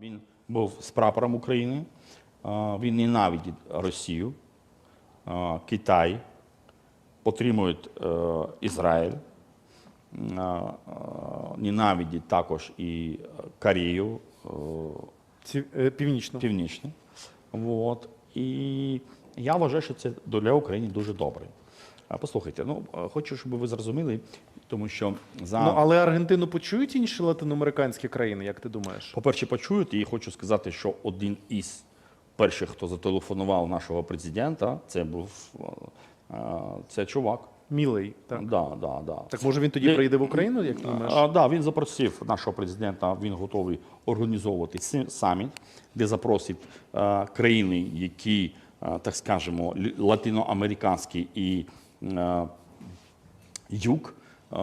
Він був з прапором України. Він ненавидить Росію, Китай, підтримує е, Ізраїль, ненавидить також і Корею е, е, північно. Північну. От. І я вважаю, що це для України дуже добре. А Послухайте, ну хочу, щоб ви зрозуміли, тому що за Ну, але Аргентину почують інші латиноамериканські країни, як ти думаєш? По-перше, почують, і хочу сказати, що один із перших, хто зателефонував нашого президента, це був це чувак. Мілий, так. Да, да, да. Так може він тоді приїде в Україну, як ти думаєш? А, да, він запросив нашого президента, він готовий організовувати саміт, де запросить е, країни, які, е, так скажемо, латиноамериканські і юг. Е,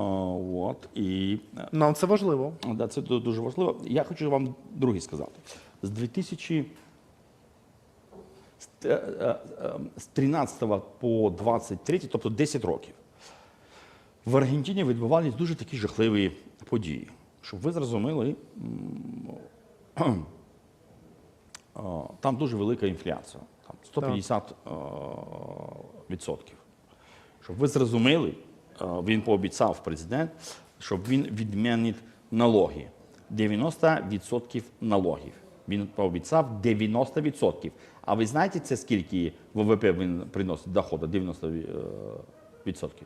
от, і е, Нам це важливо. Да, це дуже важливо. Я хочу вам друге сказати. З 2000 з те- е, е, з 13 по 23, тобто 10 років, в Аргентині відбувалися дуже такі жахливі події. Щоб ви зрозуміли, е, там дуже велика інфляція, там 150 е, відсотків. Щоб ви зрозуміли, е, він пообіцяв президент, щоб він відмінить налоги. 90% налогів. Він пообіцяв 90%. А ви знаєте, це скільки ВВП він приносить доходу? 90%.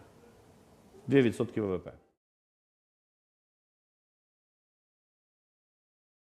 2% ВВП.